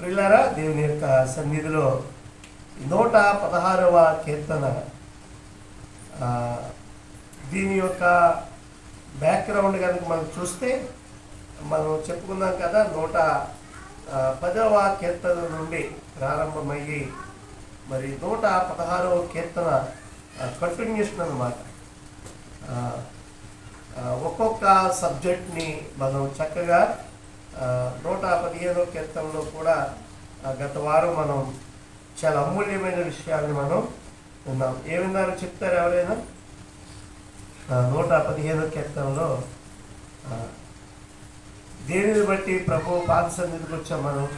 ప్రిల్లరా దేవుని యొక్క సన్నిధిలో నూట పదహారవ కీర్తన దీని యొక్క బ్యాక్గ్రౌండ్ కనుక మనం చూస్తే మనం చెప్పుకున్నాం కదా నూట పదవ కీర్తన నుండి ప్రారంభమయ్యి మరి నూట పదహారవ కీర్తన కంటిన్యూషన్ అనమాట ఒక్కొక్క సబ్జెక్ట్ని మనం చక్కగా నూట పదిహేనో కీర్తనలో కూడా గత వారం మనం చాలా అమూల్యమైన విషయాన్ని మనం విన్నాం. ఏ విన్నారో చెప్తారు ఎవరైనా? నూట పదిహేనో కీర్తనలో దేనిని బట్టి ప్రభు పాద సన్నిధికి వచ్చాం మనం?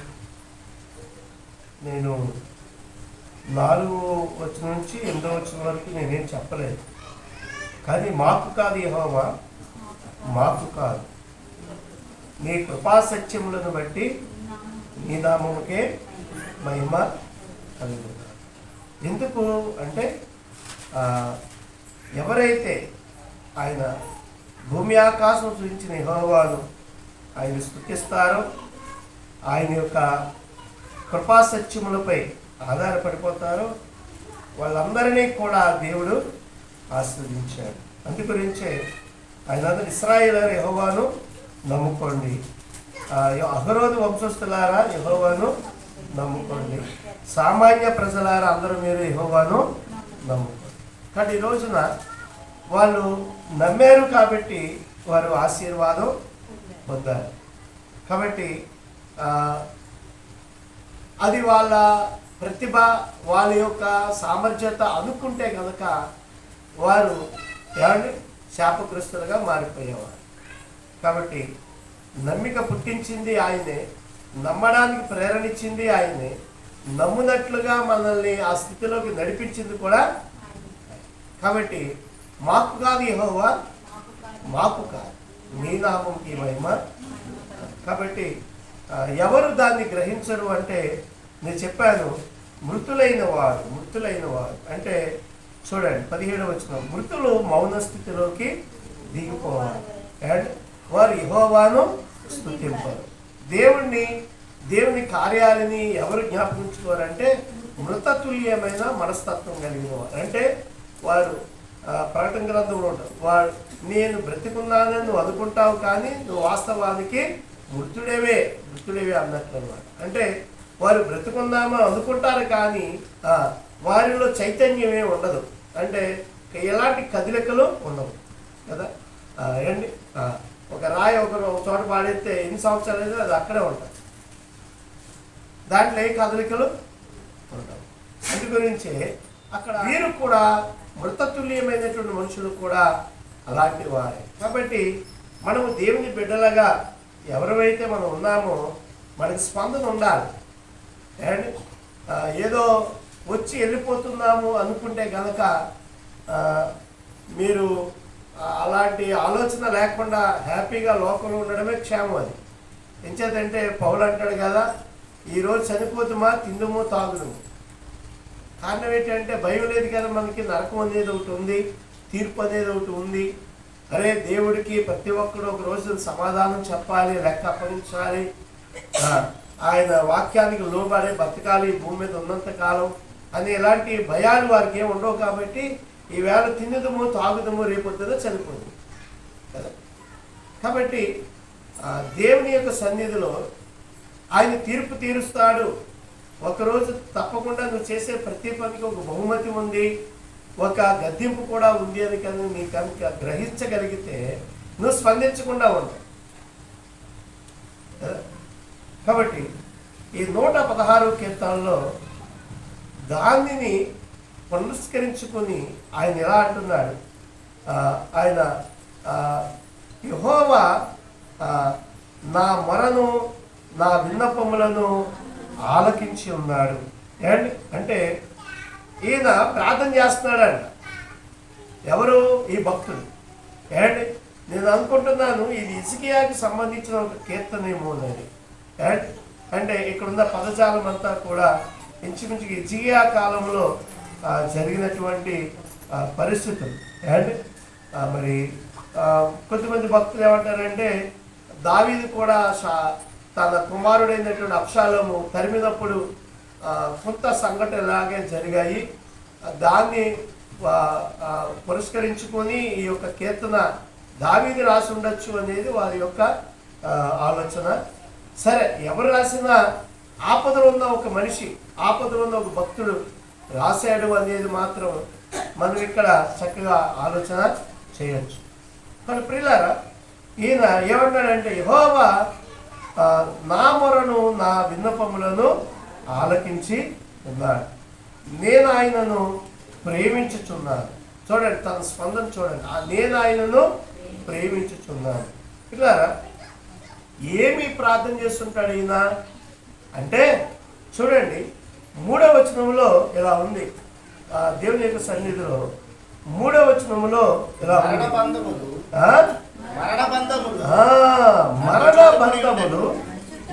నేను నాలుగు వచ్చిన నుంచి ఎనిమిదో వచ్చిన వరకు నేనేం చెప్పలేదు. కానీ మాకు కాదు యెహోవా. మాకు కాదు. నీ కృపా సత్యములను బట్టి నీ నామముకే మహిమ కలుగును. ఎందుకు అంటే ఎవరైతే ఆయన భూమి ఆకాశం చూపించిన హోవాను ఆయన స్థుతిస్తారో ఆయన యొక్క కృపా సత్యములపై ఆధారపడిపోతారో వాళ్ళందరినీ కూడా దేవుడు ఆస్వాదించాడు. అందు గురించే ఆయన అందరూ ఇస్రాయేల్ యహోవాను నమ్ముకోండి. ఆ, అహరోదు వంశస్థులారా యహోవాను నమ్ముకోండి. సామాన్య ప్రజలారా అందరూ మీరు యహోవాను నమ్ముకోండి. కానీ ఈ రోజున వాళ్ళు నమ్మారు కాబట్టి వారు ఆశీర్వాదం పొందారు. కాబట్టి అది వాళ్ళ ప్రతిభ వాళ్ళ యొక్క సామర్థ్యత అనుకుంటే కనుక వారు ఏమండి? శాపగ్రస్తులుగా మారిపోయేవారు. కాబట్టి నమ్మిక పుట్టించింది ఆయనే నమ్మడానికి ప్రేరణ ఇచ్చింది ఆయనే నమ్మునట్లుగా మనల్ని ఆ స్థితిలోకి నడిపించింది కూడా కాబట్టి మాకు కాదు యహోవా మాకు కాదు. నీ నామంకి మహిమ. కాబట్టి ఎవరు దాన్ని గ్రహించరు అంటే నేను చెప్పాను మృతులైన వారు మృతులైన వారు. అంటే చూడండి పదిహేడు వచ్చిన మృతులు మౌన స్థితిలోకి దిగిపోవాలి. అండ్ వారు యహోవాను స్థుతింపరు దేవుణ్ణి దేవుని కార్యాలని ఎవరు జ్ఞాపించుకోరంటే మృతతుల్యమైన మనస్తత్వం కలిగిన వారు. అంటే వారు ప్రకటన గ్రంథంలో ఉంటారు వారు నేను బ్రతికున్నానని నువ్వు అనుకుంటావు కానీ నువ్వు వాస్తవానికి మృతుడేవే మృతుడేవే అన్నట్లు అనమాట అంటే వారు బ్రతుకుందామని అనుకుంటారు కానీ వారిలో చైతన్యమే ఉండదు. అంటే ఎలాంటి కదిలికలు ఉండవు. కదా? ఆ, ఏండి ఒక రాయి ఒక ఒక చోట పాడేస్తే ఎన్ని సంవత్సరాలు అయితే అది అక్కడే ఉంటుంది. దాంట్లో ఏ కదలికలు ఉండవు. అందు గురించే అక్కడ వీరు కూడా మృతతుల్యమైనటువంటి మనుషులు కూడా అలాంటి వారే. కాబట్టి మనము దేవుని బిడ్డలుగా ఎవరైతే మనం ఉన్నామో మనకి స్పందన ఉండాలి. అండ్ ఏదో వచ్చి వెళ్ళిపోతున్నాము అనుకుంటే కనుక మీరు అలాంటి ఆలోచన లేకుండా హ్యాపీగా లోకంలో ఉండడమే క్షేమం అది. ఎంచేతంటే పౌలు అంటాడు కదా ఈరోజు చనిపోతుమా తిందుమో తాగుదుము. కారణం ఏంటంటే భయం లేదు కదా మనకి నరకం అనేది ఒకటి ఉంది తీర్పు అనేది ఒకటి ఉంది. అరే దేవుడికి ప్రతి ఒక్కడు ఒక రోజు సమాధానం చెప్పాలి లెక్క అప్పగించాలి ఆయన వాక్యానికి లోబడే బతకాలి భూమి మీద ఉన్నంత కాలం అని ఇలాంటి భయాలు వారికి ఏమి ఉండవు కాబట్టి ఈవేళ తినదమో తాగుదమో రేపొద్దున చనిపోతుంది కదా? కాబట్టి ఆ, దేవుని యొక్క సన్నిధిలో ఆయన తీర్పు తీరుస్తాడు. ఒకరోజు తప్పకుండా నువ్వు చేసే ప్రతి పనికి ఒక బహుమతి ఉంది. ఒక గద్దెంపు కూడా ఉంది అని కానీ నీ కనుక గ్రహించగలిగితే నువ్వు స్పందించకుండా ఉంటావు కాబట్టి ఈ నూట పదహారు కీర్తనలో దానిని పునస్కరించుకొని ఆయన ఎలా అంటున్నాడు? ఆయన యహోవా నా మొరను నా విన్నపములను ఆలకించి ఉన్నాడు. ఏండి అంటే ఈయన ప్రార్థన చేస్తున్నాడంట. ఎవరు? ఈ భక్తుడు. ఏండి నేను అనుకుంటున్నాను ఇది ఇసుకియాకి సంబంధించిన ఒక కీర్తనేమో అని అంటే ఇక్కడున్న పదజాలం అంతా కూడా ఇంచుమించుగా ఇజియా కాలంలో జరిగినటువంటి పరిస్థితులు. అండ్ మరి కొంతమంది భక్తులు ఏమంటారంటే దావీది కూడా తన కుమారుడైనటువంటి అప్షాలోము తరిమినప్పుడు ఆ, కొంత సంఘటనలాగే జరిగాయి. దాన్ని పురస్కరించుకొని ఈ యొక్క కీర్తన దావీది రాసి ఉండొచ్చు అనేది వారి యొక్క ఆలోచన. సరే ఎవరు రాసినా ఆపదలో ఉన్న ఒక మనిషి ఆపదలో ఉన్న ఒక భక్తుడు రాశాడు అనేది మాత్రం మనం ఇక్కడ చక్కగా ఆలోచన చేయొచ్చు. మరి ప్రియులారా ఈయన ఏమన్నాడంటే యహోవా నా మొరను నా విన్నపములను ఆలకించి ఉన్నాడు. నేను ఆయనను ప్రేమించుచున్నాను. చూడండి తన స్పందన చూడండి. ఆ నేను ఆయనను ప్రేమించుచున్నాను. పిల్లారా ఏమి ప్రార్థన చేస్తుంటాడు ఈయన? అంటే చూడండి మూడవ వచనంలో ఇలా ఉంది. ఆ దేవుని యొక్క సన్నిధిలో మూడవ వచనంలో ఇలా మరణ బంధములు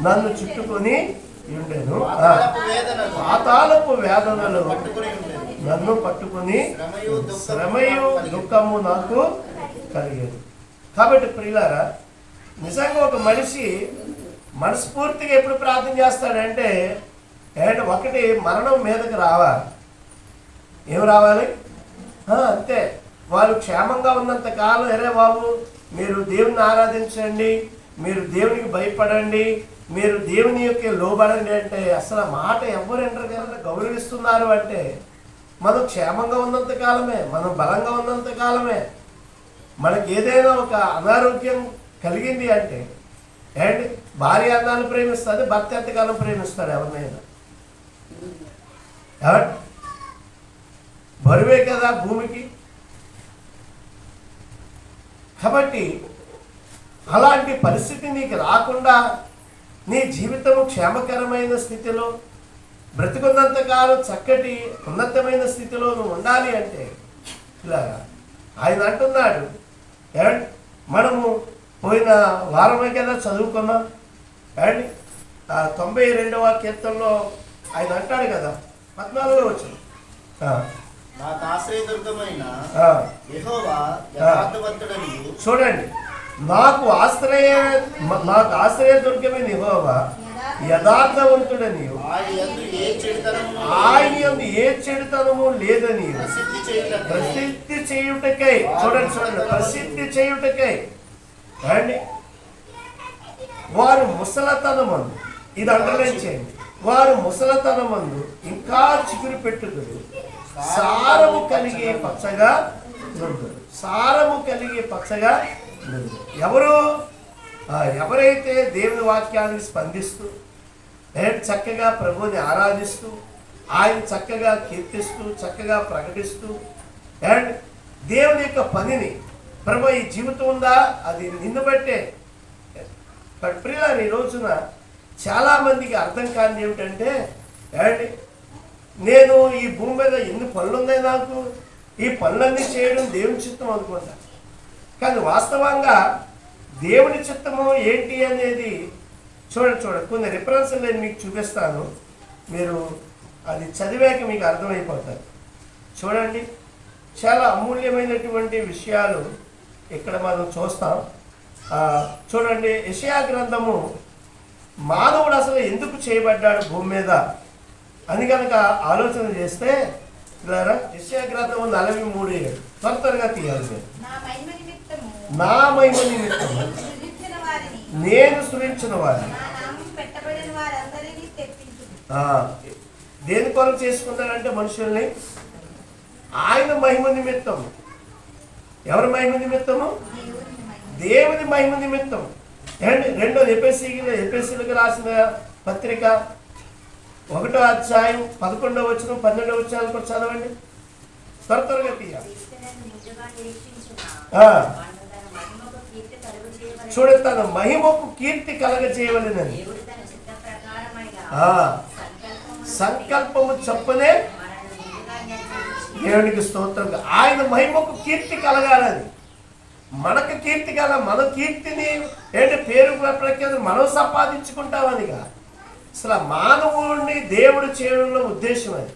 నన్ను చుట్టుకొని ఉండేను. ఆ, పాతాళపు వేదనలు. నన్ను పట్టుకుని శ్రమయు. దుఃఖము నాకు కలిగేది. కాబట్టి ప్రియులారా నిజంగా ఒక మనిషి మనస్ఫూర్తిగా ఎప్పుడు ప్రార్థన చేస్తాడంటే ఏంటంటే ఒకటి మరణం మీదకి రావాలి. ఏం రావాలి? అంతే. వాళ్ళు క్షేమంగా ఉన్నంత కాలం ఎరే బాబు మీరు దేవుని ఆరాధించండి మీరు దేవునికి భయపడండి మీరు దేవుని యొక్క లోబడండి అంటే అసలు మాట ఎవరు ఎంటర్ గౌరవిస్తున్నారు అంటే మనం క్షేమంగా ఉన్నంత కాలమే మనం బలంగా ఉన్నంత కాలమే. మనకి ఏదైనా ఒక అనారోగ్యం కలిగింది అంటే అండ్ భార్య అన్నాన్ని ప్రేమిస్తుంది భర్త ఎంతకాలం ప్రేమిస్తాడు ఎవరినైనా? బరువే కదా భూమికి? కాబట్టి అలాంటి పరిస్థితి నీకు రాకుండా నీ జీవితము క్షేమకరమైన స్థితిలో బ్రతికున్నంతకాలం చక్కటి ఉన్నతమైన స్థితిలో నువ్వు ఉండాలి అంటే ఇలా ఆయన అంటున్నాడు. ఏమండి మనము పోయిన వారమే కదా చదువుకున్నాం. ఏమండి ఆ తొంభై రెండవ కీర్తనలో ఆయన అంటాడు కదా పద్నాలుగులో వచ్చింది. నాకు ఆశ్రయదుర్గమైన ఆ. యెహోవా యథార్థవంతుడనియు చూడండి నాకు ఆశ్రయ నాకు ఆశ్రయ దుర్గమైన యెహోవా యథార్థవంతుడని ఆయన యందు ఏ చెడుతనము ఆయన యందు ఏ చెడుతనము లేదని ప్రసిద్ధి చేయుటకై. ప్రసిద్ధి చేయుటకై. చూడండి చూడండి ప్రసిద్ధి చేయుటకై. అండి వారు ముసలతనమందు. ఇది అండర్లైన్ చేయండి. వారు ముసలతనమందు ఇంకా చిగురు పెట్టుదురు. సారము కలిగే పచ్చగా నుండురు సారము కలిగే పచ్చగా ఎవరు? ఎవరైతే దేవుని వాక్యానికి స్పందిస్తూ నేను చక్కగా ప్రభుని ఆరాధిస్తూ ఆయన చక్కగా కీర్తిస్తూ చక్కగా ప్రకటిస్తూ అండ్ దేవుని యొక్క పనిని ప్రభు ఈ జీవితం ఉందా? అది నిన్ను బట్టే. ప్రియులారు ఈ రోజున చాలామందికి అర్థం కానిది ఏమిటంటే ఏమండి నేను ఈ భూమి మీద ఎన్ని పనులు ఉన్నాయి నాకు? ఈ పనులన్నీ చేయడం దేవుని చిత్తం అనుకుంటా. కానీ వాస్తవంగా దేవుని చిత్తము ఏంటి అనేది చూడండి చూడండి. కొన్ని రిఫరెన్స్లు నేను మీకు చూపిస్తాను. మీరు అది చదివాక మీకు అర్థమైపోతుంది చూడండి చాలా అమూల్యమైనటువంటి విషయాలు ఇక్కడ మనం చూస్తాం. చూడండి యషయా గ్రంథము మానవుడు అసలు ఎందుకు చేయబడ్డాడు భూమి మీద అని కనుక ఆలోచన చేస్తే గ్రంథము నలభై మూడు ఏడు త్వర త్వరగా తీయాలి మీరు. నా మహిమ నిమిత్తము. నా మహిమ నిమిత్తము. సృజించిన వారిని. నేను సృష్టించిన వారిని. ఆ, దేని కొరకు చేసుకున్నాడంటే మనుషుల్ని? ఆయన మహిమ నిమిత్తం ఎవరి మహిమ నిమిత్తము? దేవుని మహిమ. నిమిత్తం అండ్ రెండోది ఎపిఎస్సీకి ఎపిఎస్సీలకు రాసిన పత్రిక ఒకటో అధ్యాయం పదకొండవ వచ్చిన పన్నెండవ వచ్చినాలు కూడా చదవండి. త్వర త్వరగా తీయాలి. క్రీస్తులను తన మహిమకు కీర్తి కలుగు చూడ తన మహిమకు కీర్తి కలగజేయవలెనని. దేవుడు సంకల్పము చెప్పనే దేవునికి స్తోత్రం. ఆయన మహిమకు కీర్తి కలగాలని. మనకు కీర్తి కల మన కీర్తిని ఏంటి పేరు ప్రఖ్యాతి మనం సంపాదించుకుంటామనిగా. అసలు మానవుడిని దేవుడు చేయడంలో ఉద్దేశం అది.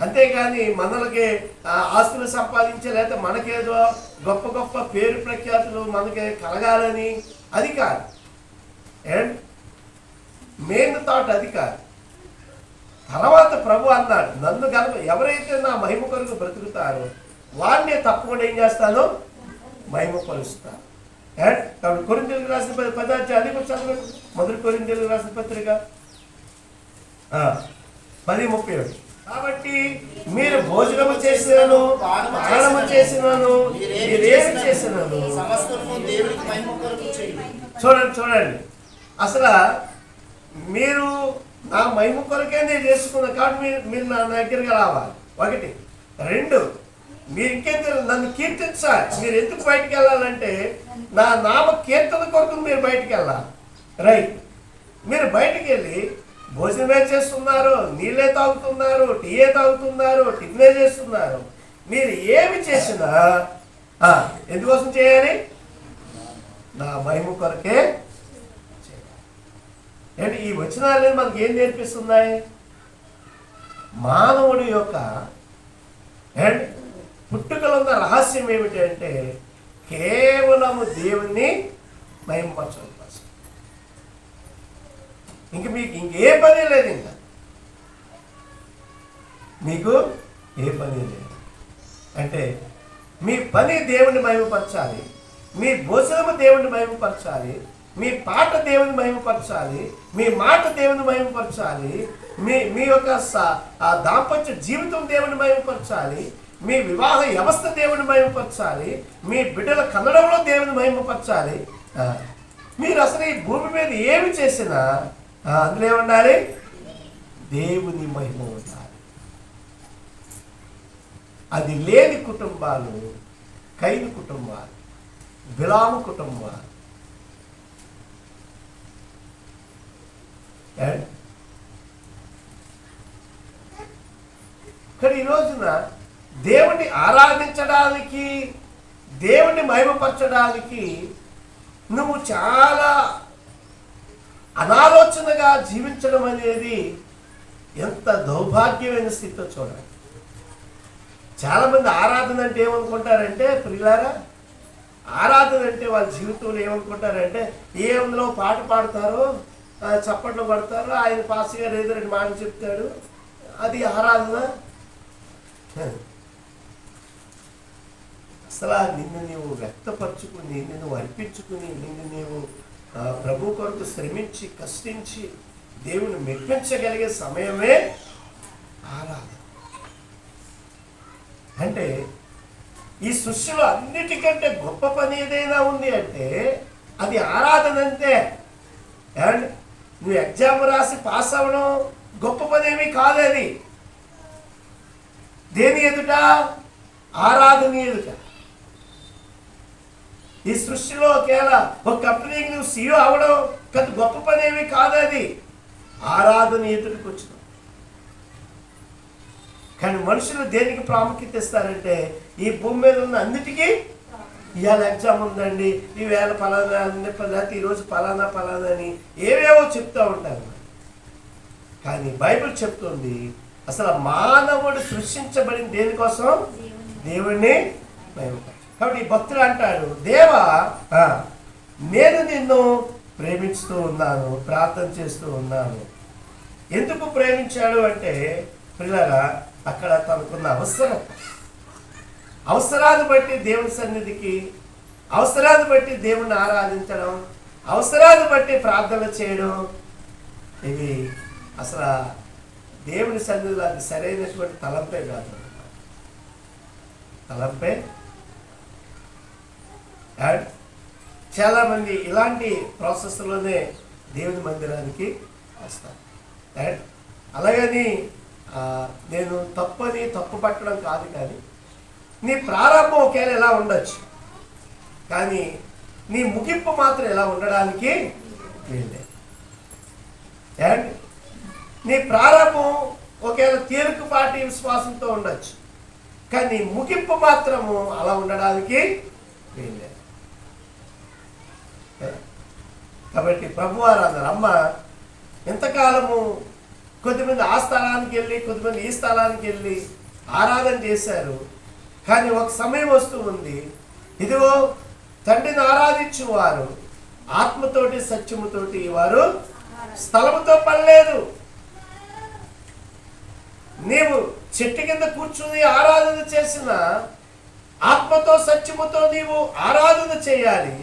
అంతేకాని మనలకి ఆ, ఆస్తులు సంపాదించే లేకపోతే మనకేదో గొప్ప గొప్ప పేరు ప్రఖ్యాతులు మనకి కలగాలని అది కాదు. అండ్ మెయిన్ థాట్ అది కాదు. తర్వాత ప్రభు అన్నాడు నన్ను గల ఎవరైతే నా మహిమ కొరకు బ్రతుకుతారో వారిని తప్పకుండా ఏం చేస్తాను? మహిమ పరుస్తాను అండ్ కాబట్టి కొరింతలకు రాసిన పది పదార్థ అది కూడా చదవండి మొదటి కొరింతలకు రాసిన పత్రిక? పది ముప్పై ఒకటి కాబట్టి మీరు భోజనము చేసినను పానము చేసినను మీరేమి చేసినను? చూడండి చూడండి. అసలు మీరు నా మహిమ కొరకే నేను చేసుకున్నా కాబట్టి మీరు మీరు నా దగ్గరికి రావాలి. ఒకటి. రెండు. మీరు ఇంకేం తెలియదు నన్ను కీర్తించాలి. మీరు ఎందుకు బయటికి వెళ్ళాలంటే నా నామ కీర్తన కొరకు మీరు బయటికి వెళ్ళాలి. రైట్. మీరు బయటికి వెళ్ళి భోజనమే చేస్తున్నారు నీళ్ళే తాగుతున్నారు టీయే తాగుతున్నారు టిఫినే చేస్తున్నారు. మీరు ఏమి చేసినా ఎందుకోసం చేయాలి? నా మహిమ కొరకే అంటే ఏంటి ఈ వచనాలు మనకి ఏం నేర్పిస్తున్నాయి? మానవుడి యొక్క అండ్ పుట్టుకలో ఉన్న రహస్యం ఏమిటి అంటే కేవలము దేవుణ్ణి మహిమపరచడం కోసం. ఇంక మీకు ఇంకే పని లేదు ఇంకా. మీకు ఏ పని లేదు. అంటే మీ పని దేవుని మహిమపరచాలి మీ భోజనము దేవుని మహిమపరచాలి మీ పాట దేవుని మహిమపరచాలి మీ మాట దేవుని మహిమపరచాలి మీ మీ యొక్క ఆ దాంపత్య జీవితం దేవుని మహిమపరచాలి మీ వివాహ వ్యవస్థ దేవుని మహిమపరచాలి మీ బిడ్డల కన్నడంలో దేవుని మహిమపరచాలి. మీరు అసలు ఈ భూమి మీద ఏమి చేసినా అందులో ఏముండాలి? దేవుని మహిమ ఉండాలి. అది లేని కుటుంబాలు కైదు కుటుంబాలు బిలాము కుటుంబాలు. And కానీ ఈ రోజున దేవుణ్ణి ఆరాధించడానికి దేవుణ్ణి మహిమపరచడానికి నువ్వు చాలా అనాలోచనగా జీవించడం అనేది ఎంత దౌర్భాగ్యమైన స్థితితో చూడాలి చాలామంది ఆరాధన అంటే ఏమనుకుంటారంటే ప్రియులారా ఆరాధన అంటే వాళ్ళ జీవితంలో ఏమనుకుంటారంటే ఏ అందులో పాట పాడతారో చప్పట్లు పడతారో ఆయన పాస్ గారు ఏదో రెండు మాటలు చెప్తాడు అది ఆరాధన. అసలు నిన్ను నీవు వ్యక్తపరచుకుని నిన్ను అర్పించుకుని నిన్ను నీవు ప్రభు కొరకు శ్రమించి కష్టించి దేవుని మెప్పించగలిగే సమయమే ఆరాధన. అంటే ఈ సృష్టిలో అన్నిటికంటే గొప్ప పని ఏదైనా ఉంది అంటే అది ఆరాధన అంతే. అండ్ నువ్వు ఎగ్జామ్ రాసి పాస్ అవ్వడం గొప్ప పని ఏమీ కాదు అది దేని ఎదుట? ఆరాధన ఎదుట. ఈ సృష్టిలో ఒకవేళ ఒక కంపెనీకి నువ్వు సీఈఓ అవడం పెద్ద గొప్ప పని ఏమీ కాదు అది ఆరాధన ఎదుటికి వచ్చిన కానీ మనుషులు దేనికి ప్రాముఖ్యత ఇస్తారంటే ఈ భూమి మీద ఉన్న అన్నిటికీ ఇవాళ ఎగ్జామ్ ఉందండి. ఈవేళ ఫలానా ఉంది, లేకపోతే ఈరోజు ఫలానా ఫలానా అని ఏవేవో చెప్తూ ఉంటారు. కానీ బైబిల్ చెప్తుంది అసలు మానవుడు సృష్టించబడిన దేనికోసం? దేవుణ్ణి మహిమపరచు. కాబట్టి భక్తుడు అంటాడు దేవా నేను నిన్ను ప్రేమిస్తూ ఉన్నాను ప్రార్థన చేస్తూ ఉన్నాను. ఎందుకు ప్రేమించాడు అంటే పిల్లరా అక్కడ తనకున్న అవసరం. అవసరాన్ని బట్టి దేవుని సన్నిధికి అవసరాన్ని బట్టి దేవుణ్ణి ఆరాధించడం అవసరాన్ని బట్టి ప్రార్థన చేయడం ఇవి అసలు దేవుని సన్నిధిలో అది సరైనటువంటి తలంపే కాదు. తలంపే అండ్ చాలామంది ఇలాంటి ప్రాసెస్లోనే దేవుని మందిరానికి వస్తారు. అండ్ అలాగని నేను తప్పని తప్పు పట్టడం కాదు కానీ నీ ప్రారంభం ఒకేలా ఎలా ఉండొచ్చు? కానీ నీ ముగింపు మాత్రం ఎలా ఉండడానికి వీల్లేదు. అండ్ నీ ప్రారంభం ఒకవేళ తేలికపాటి విశ్వాసంతో ఉండొచ్చు. కానీ ముగింపు మాత్రము అలా ఉండడానికి వీల్లేదు. కాబట్టి ప్రభువారు అన్నారు అమ్మ ఎంతకాలము కొద్దిమంది ఆ స్థలానికి వెళ్ళి కొద్దిమంది ఈ స్థలానికి వెళ్ళి ఆరాధన చేశారు కానీ ఒక సమయం వస్తూ ఉంది. ఇదిగో తండ్రిని ఆరాధించువారు. ఆత్మతోటి సత్యముతోటి వారు స్థలముతో పని లేదు నీవు చెట్టు కింద కూర్చుని ఆరాధన చేసిన ఆత్మతో సత్యముతో నీవు ఆరాధన చేయాలి.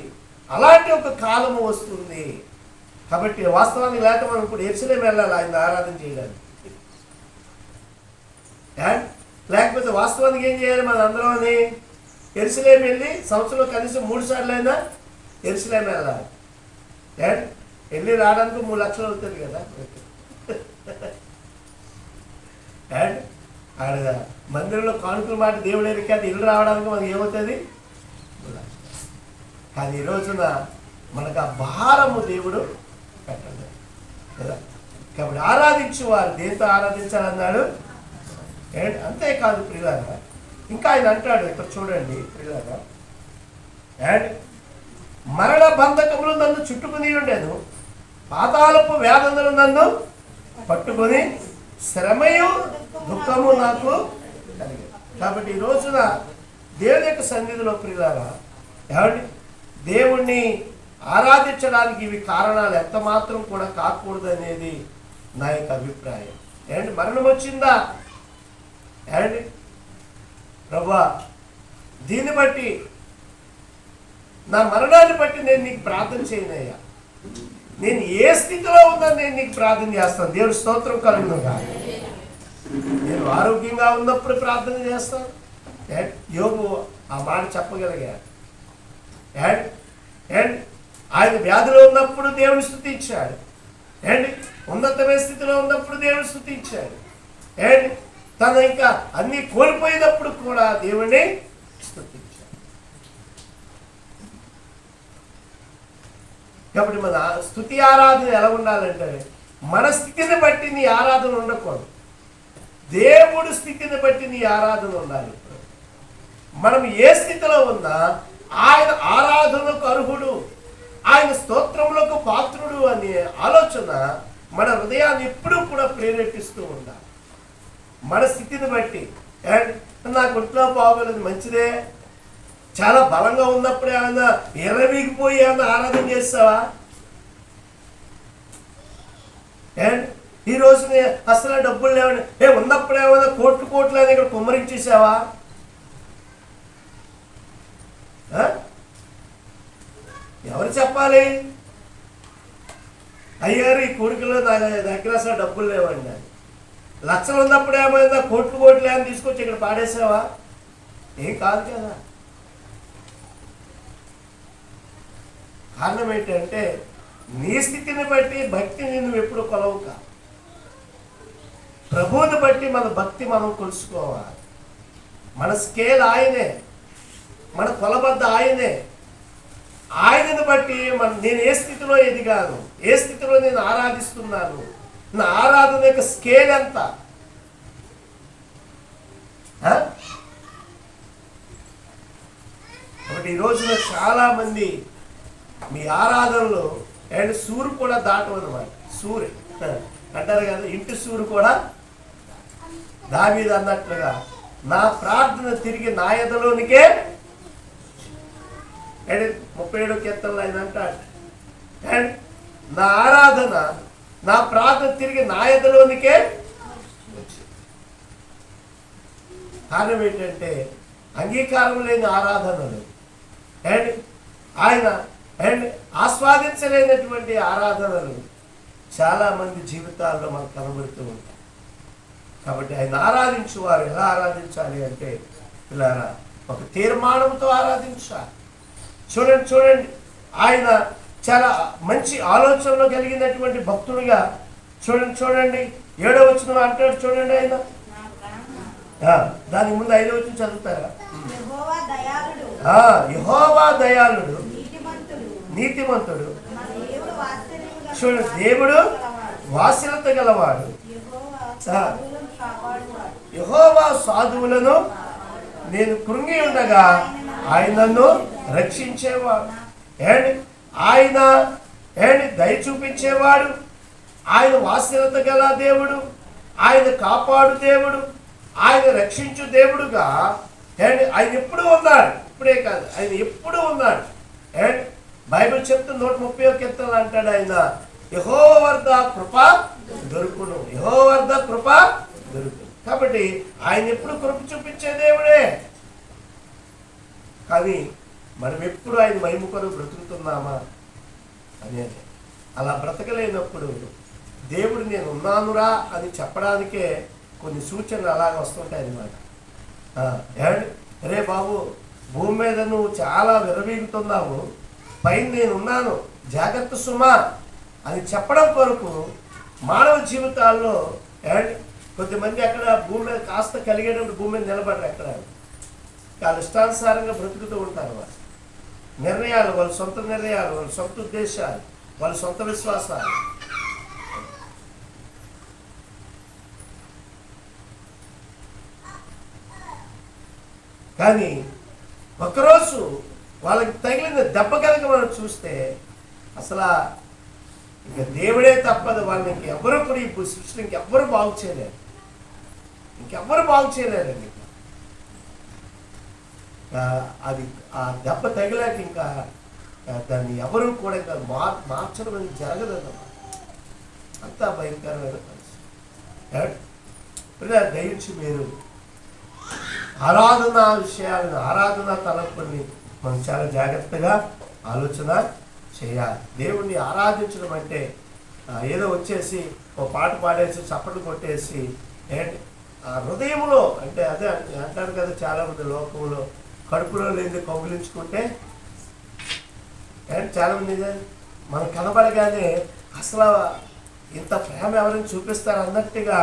అలాంటి ఒక కాలము వస్తుంది. కాబట్టి వాస్తవాన్ని లేక మనం ఇప్పుడు ఎరుసలేం వెళ్ళాలి ఆయన ఆరాధన చేయడానికి. And లేకపోతే వాస్తవానికి ఏం చేయాలి మన అందరం అని ఎరుసలేం వెళ్ళి సంవత్సరంలో కనీసం మూడు సార్లు అయినా ఎరుసలేం వెళ్ళాలి. అండ్ వెళ్ళి రావడానికి మూడు లక్షలు అవుతుంది కదా. అండ్ ఆడ మందిరంలో కానుకల మాట దేవుడు ఎరిక అది ఇల్లు రావడానికి మనకి ఏమవుతుంది? కానీ ఈ రోజున మనకు ఆ భారము దేవుడు పెట్టండి కదా? కాబట్టి ఆరాధించు వారు దేంతో ఆరాధించాలన్నాడు? ఏంటి అంతేకాదు ప్రిలాగా ఇంకా ఆయన అంటాడు ఇక్కడ చూడండి ప్రిలాగా అండ్ మరణ బంధకములు నన్ను చుట్టుకుని ఉండేను. పాతాలపు వేదనలు నన్ను పట్టుకొని శ్రమయు దుఃఖము నాకు కలిగింది. కాబట్టి ఈ రోజున దేవుని యొక్క సన్నిధిలో ప్రియులారా ఏమండి? దేవుణ్ణి ఆరాధించడానికి ఇవి కారణాలు ఎంత మాత్రం కూడా కాకూడదు అనేది నా యొక్క అభిప్రాయం. ఏమండి మరణం వచ్చిందా? ఏమండి ప్రభా దీన్ని బట్టి నా మరణాన్ని బట్టి నేను నీకు ప్రార్థన చేయనయ్యా నేను ఏ స్థితిలో ఉన్నా నేను నీకు ప్రార్థన చేస్తాను. దేవుడు స్తోత్రం కలుగునుగా. నేను ఆరోగ్యంగా ఉన్నప్పుడు ప్రార్థన చేస్తాను. ఏ- యోగు ఆ మాట చెప్పగలిగాడు అండ్ అండ్ ఆయన వ్యాధిలో ఉన్నప్పుడు దేవుని స్థుతించాడు. అండ్ ఉన్నతమైన స్థితిలో ఉన్నప్పుడు దేవుని స్థుతించాడు. అండ్ తన ఇంకా అన్ని కోల్పోయినప్పుడు కూడా దేవుణ్ణి స్థుతించాడు. కాబట్టి మన స్థుతి ఆరాధన ఎలా ఉండాలంటే మన స్థితిని బట్టి నీ ఆరాధన ఉండకూడదు. దేవుడు స్థితిని బట్టి నీ ఆరాధన ఉండాలి. మనం ఏ స్థితిలో ఉన్నా ఆయన ఆరాధనకు అర్హుడు ఆయన స్తోత్రములకు పాత్రుడు అనే ఆలోచన మన హృదయాన్ని ఎప్పుడూ కూడా ప్రేరేపిస్తూ ఉండాలి. మన స్థితిని బట్టి. "ఏయ్, నాకు ఒంట్లో బాగోలేదు మంచిదే. చాలా బలంగా ఉన్నప్పుడు ఏమన్నా ఎర్రవీగిపోయి ఏమన్నా ఆరాధన చేస్తావా? ఏం? ఈ రోజు అసలు డబ్బులు లేవని. ఏ ఉన్నప్పుడు ఏమైనా కోట్లు కోట్లు అని ఇక్కడ కుమ్మరించేసావా? ఎవరు చెప్పాలి? అయ్యారు ఈ కొడుకులో నా దగ్గర అసలు డబ్బులు లేవండి. అని. లక్షలు ఉన్నప్పుడు ఏమైందా? కోట్లు కోట్లు ఏమైనా తీసుకొచ్చి ఇక్కడ పాడేసావా? ఏం కాదు కదా. కారణం ఏంటంటే నీ స్థితిని బట్టి భక్తిని నువ్వు ఎప్పుడు కొలవుక. ప్రభువుని బట్టి మన భక్తి మనం కొలుసుకోవాలి. మన స్కేల్ ఆయనే. మన కొలబద్ద ఆయనే. ఆయనను బట్టి మన నేను ఏ స్థితిలో ఎదిగాను? ఏ స్థితిలో నేను ఆరాధిస్తున్నాను? నా ఆరాధన యొక్క స్కేల్ ఎంత? కాబట్టి ఈ రోజున చాలా మంది మీ ఆరాధనలో అండ్ సూరు కూడా దాటం అనమాట సూర్య అంటారు కదా ఇంటి సూరు కూడా దావీది అన్నట్లుగా నా ప్రార్థన తిరిగి నా ఎదలోనికే అండ్ ముప్పై ఏడో కీర్తనలు ఆయన అంటాడు. అండ్ నా ఆరాధన నా ప్రార్థన తిరిగి నా ఎదలోనికే కారణం ఏంటంటే అంగీకారం లేని ఆరాధనలు. అండ్ ఆయన అండ్ ఆస్వాదించలేనటువంటి ఆరాధనలు చాలామంది జీవితాల్లో మనకు కనబడుతూ ఉంటాయి. కాబట్టి ఆయన ఆరాధించు వారు ఎలా ఆరాధించాలి అంటే ఇలా ఒక తీర్మానంతో ఆరాధించాలి. చూడండి చూడండి. ఆయన చాలా మంచి ఆలోచనలో కలిగినటువంటి భక్తుడిగా చూడండి చూడండి. ఏడో వచ్చిన అంటాడు చూడండి ఆయన. నా ప్రాణమా, ఆ, దానికి ముందు ఐదో వచ్చిన చదువుతారా? యెహోవా దయాళుడు. నీతిమంతుడు. మన దేవుడు దేవుడు గలవాడు. యెహోవా సాధువులను నేను కృంగి ఉండగా ఆయన నన్ను రక్షించేవాడు. ఏండి ఆయన ఏండి దయ చూపించేవాడు. ఆయన వాస్యత గల దేవుడు. ఆయన కాపాడు దేవుడు. ఆయన రక్షించు దేవుడుగా. ఏండి ఆయన ఎప్పుడు ఉన్నాడు. ఇప్పుడే కాదు. ఆయన ఎప్పుడు ఉన్నాడు. ఏండి బైబిల్ చెప్తూ నూట ముప్పై ఒక కీర్తనలు అంటాడు ఆయన. యహో వద్ద కృప దొరుకును. యహో వద్ద కృప దొరుకును. కాబట్టి ఆయన ఎప్పుడు కృప చూపించే దేవుడే. కానీ మనం ఎప్పుడు ఆయన మహిమ కొరకు బ్రతుకుతున్నామా అనేది అలా బ్రతకలేనప్పుడు దేవుడు నేను ఉన్నానురా అని చెప్పడానికే కొన్ని సూచనలు అలాగ వస్తుంటాయి అనమాట అరే రే బాబు భూమి మీద నువ్వు చాలా విరవీగుతున్నావు పైన నేను ఉన్నాను జాగ్రత్త సుమా అని చెప్పడం కొరకు మానవ జీవితాల్లో కొద్దిమంది అక్కడ భూమి మీద కాస్త కలిగేటప్పుడు భూమి మీద నిలబడరు ఎక్కడ? వాళ్ళ ఇష్టానుసారంగా బ్రతుకుతూ ఉంటారు వాళ్ళు. నిర్ణయాలు వాళ్ళ సొంత నిర్ణయాలు వాళ్ళ సొంత ఉద్దేశాలు వాళ్ళ సొంత విశ్వాసాలు. కానీ ఒకరోజు వాళ్ళకి తగిలిన దెబ్బ కనుక మనం చూస్తే అసలు ఇక దేవుడే తప్పదు. వాళ్ళని ఇంకెవ్వరూ కూడా ఇప్పుడు సృష్టిని ఇంకెవ్వరూ బాగు చేయలేరు. ఇంకెవ్వరు బాగు చేయలేరండి. అది ఆ దెబ్బ తగిలాక ఇంకా దాన్ని ఎవరు కూడా ఇంకా మార్ మార్చడం అనేది జరగదు అన్నమాట అంతా భయంకరమైన పరిస్థితి. ఏమండి? దయించి మీరు ఆరాధన విషయాలను ఆరాధన తలపుని మనం చాలా జాగ్రత్తగా ఆలోచన చేయాలి. దేవుణ్ణి ఆరాధించడం అంటే ఏదో వచ్చేసి ఓ పాట పాడేసి చప్పట్లు కొట్టేసి ఏంటి? ఆ హృదయంలో అంటే అదే అంటారు కదా చాలామంది లోకంలో కడుపులో లేని కౌగిలించుకుంటే ఏంటి చాలా మంది? మనం కనబడగానే అసలు ఇంత ప్రేమ ఎవరైనా చూపిస్తారు అన్నట్టుగా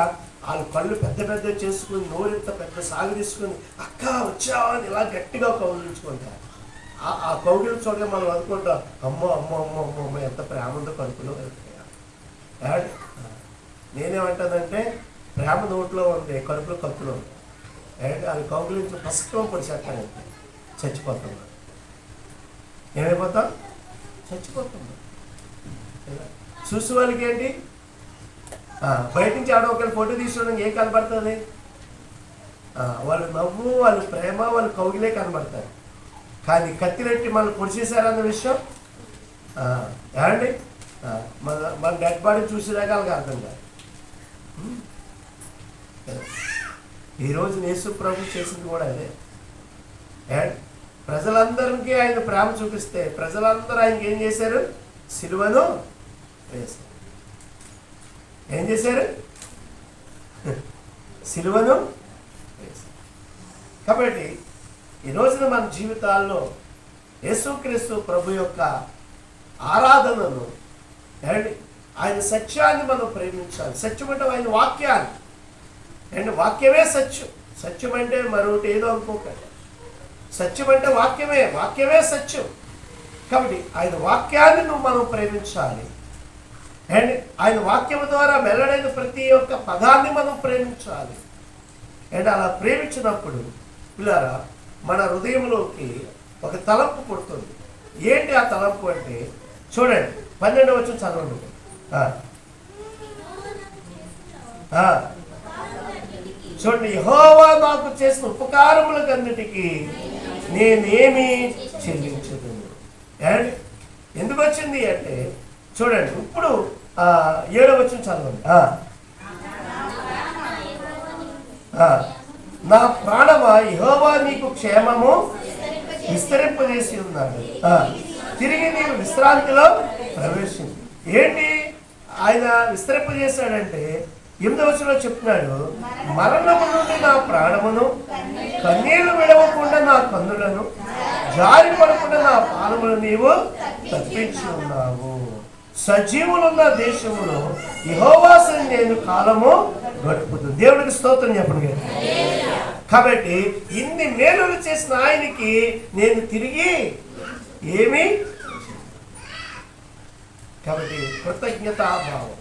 వాళ్ళు కళ్ళు పెద్ద పెద్ద చేసుకుని నోరు ఇంత పెద్ద సాగు తీసుకుని అక్క వచ్చావా? అని ఇలా గట్టిగా కౌగిలించుకుంటారు. ఆ- ఆ కౌగిలి చూడగా మనం అనుకుంటాం అమ్మో అమ్మో అమ్మో అమ్మో అమ్మో ఎంత ప్రేమ ఉందో కడుపులో నేనేమంటానంటే ప్రేమ నోట్లో ఉంది కడుపులో కత్తులో ఉంది ఏంటి అది కౌగిలించి పసుకం పొడి చెట్టానంటే చచ్చిపోతున్నాం ఏమైపోతాం? చచ్చిపోతున్నాం చూసే వాళ్ళకి ఏంటి బయట నుంచి ఆడ ఒకరి ఫోటో తీసుకోవడం ఏం కనబడుతుంది? వాళ్ళు వాళ్ళ నవ్వు వాళ్ళ ప్రేమ వాళ్ళ కౌగిలే కనబడతారు. కానీ కత్తిరెట్టి మనం పొడిచేశారన్న విషయం ఏమండి? మన మన డెడ్ బాడీ చూసేదాకా వాళ్ళకి అర్థం కాదు కదా? ఈరోజు యేసు ప్రభు చేసింది కూడా అదే. ఏమండి? ప్రజలందరికీ ఆయన ప్రేమ చూపిస్తే ప్రజలందరూ ఆయనకి ఏం చేశారు? సిలువను వేశారు. ఏం చేశారు? సిలువను వేశారు. కాబట్టి ఈ రోజున మన జీవితాల్లో యేసుక్రీస్తు ప్రభు యొక్క ఆరాధనను అండ్ ఆయన సత్యాన్ని మనం ప్రేమించాలి. సత్యం అంటే ఆయన వాక్యాన్ని అండ్ వాక్యమే సత్యం. సత్యం అంటే మరొకటి ఏదో అనుకోకండి. సత్యం అంటే వాక్యమే వాక్యమే సత్యం. కాబట్టి ఆయన వాక్యాన్ని నువ్వు మనం ప్రేమించాలి. అండ్ ఆయన వాక్యం ద్వారా వెల్లడైన ప్రతి ఒక్క పదాన్ని మనం ప్రేమించాలి. అండ్ అలా ప్రేమించినప్పుడు పిల్లరా మన హృదయంలోకి ఒక తలంపు పుడుతుంది. ఏంటి ఆ తలంపు అంటే చూడండి పన్నెండు వచ్చి చదవండి. చూడండి యహోవా నాకు చేసిన ఉపకారములకన్నిటికీ నేనేమి చెల్లించదు అండ్ ఎందుకు వచ్చింది అంటే చూడండి ఇప్పుడు ఏడవ వచ్చిన చదవండి. నా ప్రాణమా యహోవా నీకు క్షేమము విస్తరింపజేసి ఉన్నాడు. తిరిగి నీవు విశ్రాంతిలో ప్రవేశించి ఏంటి? ఆయన విస్తరింపజేశాడంటే ఎనిమిదవ వచనంలో చెప్తున్నాడు మరణము నుండి నా ప్రాణమును కన్నీళ్ళు విడవకుండా నా కన్నులను జారి పడకుండా నా పాదములు నీవు తప్పించి ఉన్నావు. సజీవులున్న దేశంలో యహోవాసం నేను కాలము గడుపుతుంది. దేవుడికి స్తోత్రం చెప్పండి కాబట్టి ఇన్ని మేలులు చేసిన ఆయనకి నేను తిరిగి ఏమి? కాబట్టి కృతజ్ఞతాభావం.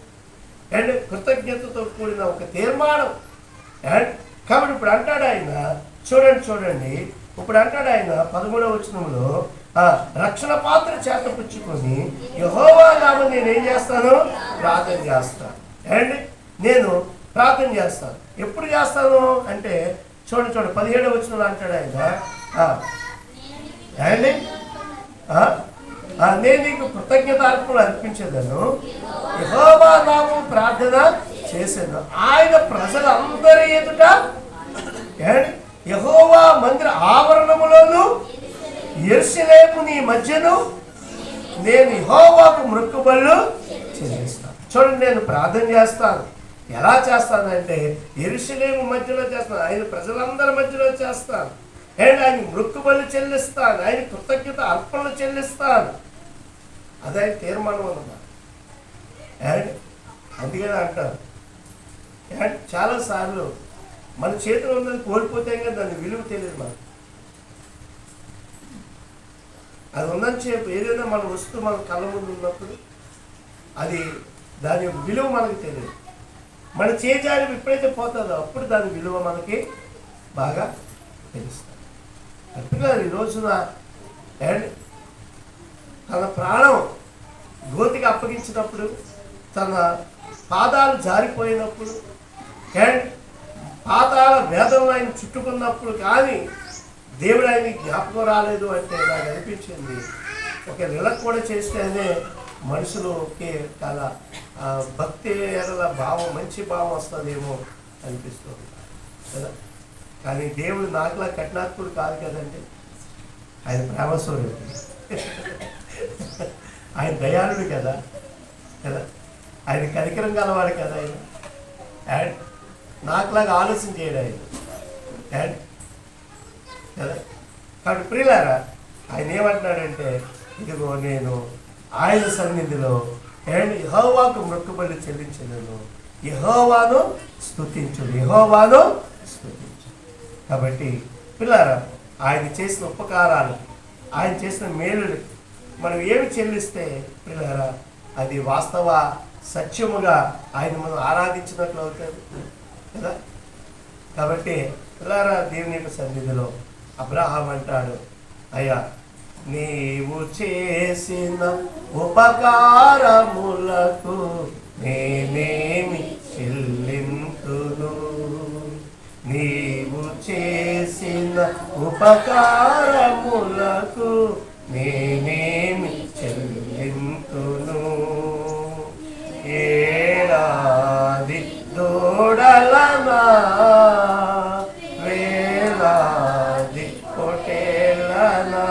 అండ్ కృతజ్ఞతతో కూడిన ఒక తీర్మానం. అండ్ కాబట్టి ఇప్పుడు అంటాడు ఆయన చూడండి చూడండి. ఇప్పుడు అంటాడు ఆయన పదమూడవ వచనంలో రక్షణ పాత్ర చేత పుచ్చుకొని యహోవా నామ నేను ఏం చేస్తాను? ప్రార్థన చేస్తాను. అండ్ నేను ప్రార్థన చేస్తాను. ఎప్పుడు చేస్తాను? అంటే చూడండి చూడండి పదిహేడవ వచనంలో అంటాడు ఆయన. అండి నేను నీకు కృతజ్ఞతార్పణ అర్పించేదను. యెహోవా నాము ప్రార్థన చేసేదాను ఆయన ప్రజలందరి ఎదుట యహోవా మందిర ఆవరణములోను ఎరుసలేపు నీ మధ్యను నేను యహోవాకు మృక్కుబళ్ళు చెల్లిస్తాను చూడండి నేను ప్రార్థన చేస్తాను. ఎలా చేస్తానంటే ఎరుసలేము మధ్యలో చేస్తాను. ఆయన ప్రజలందరి మధ్యలో చేస్తాను. నేను ఆయన మృక్కుబళ్ళు చెల్లిస్తాను. ఆయన కృతజ్ఞత అర్పణలు చెల్లిస్తాను. అదే తీర్మానం అన్నమాట. అండ్ అందుకని అంటారు. అండ్ చాలాసార్లు మన చేతిలో ఉన్నది కోల్పోతే కానీ దాని విలువ తెలియదు మనకు. అది ఉందని చెప్పి ఏదైనా మన వస్తువు మన కళ్ళ ముందు ఉన్నప్పుడు అది దాని విలువ మనకు తెలియదు. మన చేజారి ఎప్పుడైతే పోతుందో అప్పుడు దాని విలువ మనకి బాగా తెలుస్తుంది. అట్టుగా ఈ రోజున తన ప్రాణం గోతికి అప్పగించినప్పుడు తన పాదాలు జారిపోయినప్పుడు అండ్ పాదాల వేదంలో ఆయన చుట్టుకున్నప్పుడు కానీ దేవుడు ఆయన జ్ఞాపకం రాలేదు అంటే నాకు అనిపించింది. ఒక నెల కూడా చేస్తేనే మనుషులకి చాలా భక్తి భావం మంచి భావం వస్తుందేమో అనిపిస్తుంది. కదా? కానీ దేవుడు నాకులా కఠినాత్ముడు కాదు కదండి. ఆయన ప్రేమస్వరుడు ఆయన దయాళుడు కదా. కదా? ఆయన కనికరం గలవాడు కదా ఆయన. అండ్ నాకులాగా ఆలోచన చేయడు ఆయన. అండ్ కదా? కాబట్టి ప్రియులారా ఆయన ఏమంటున్నాడంటే ఇదిగో నేను ఆయన సన్నిధిలో అండ్ యహోవాకు మొక్కుబడి చెల్లించలేను. యహోవాను స్తుతించు యహోవాను కాబట్టి పిల్లారా ఆయన చేసిన ఉపకారాలు ఆయన చేసిన మేలులు మనం ఏమి చెల్లిస్తే పిల్లారా అది వాస్తవ సత్యముగా ఆయన మనం ఆరాధించినట్లు అవుతుంది కదా? కాబట్టి పిల్లారా దేవుని యొక్క సన్నిధిలో అబ్రహాం అంటాడు అయ్యా నీవు చేసిన ఉపకారములకు నేనేమి చెల్లింతును? నీ చేసిన ఉపకారములకు నేనేమి చెల్లింతును? ఏడాది దూడలనా? వేలాది పొటేలనా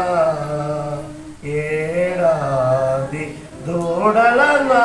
ఏడాది దూడలనా?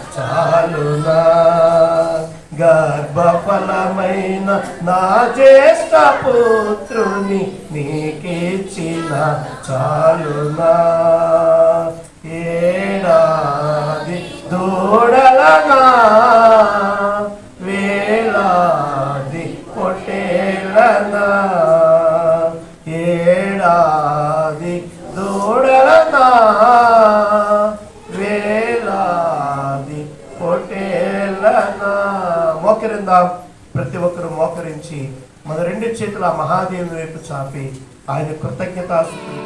చాలునా? గర్భఫలమైన నా జ్యేష్ఠ పుత్రుని నీకిచ్చిన చాలునా? ఏడాది మోకరించి మహాదేవుని వైపు చాపి ఆయన కృతజ్ఞతాస్తుతులు.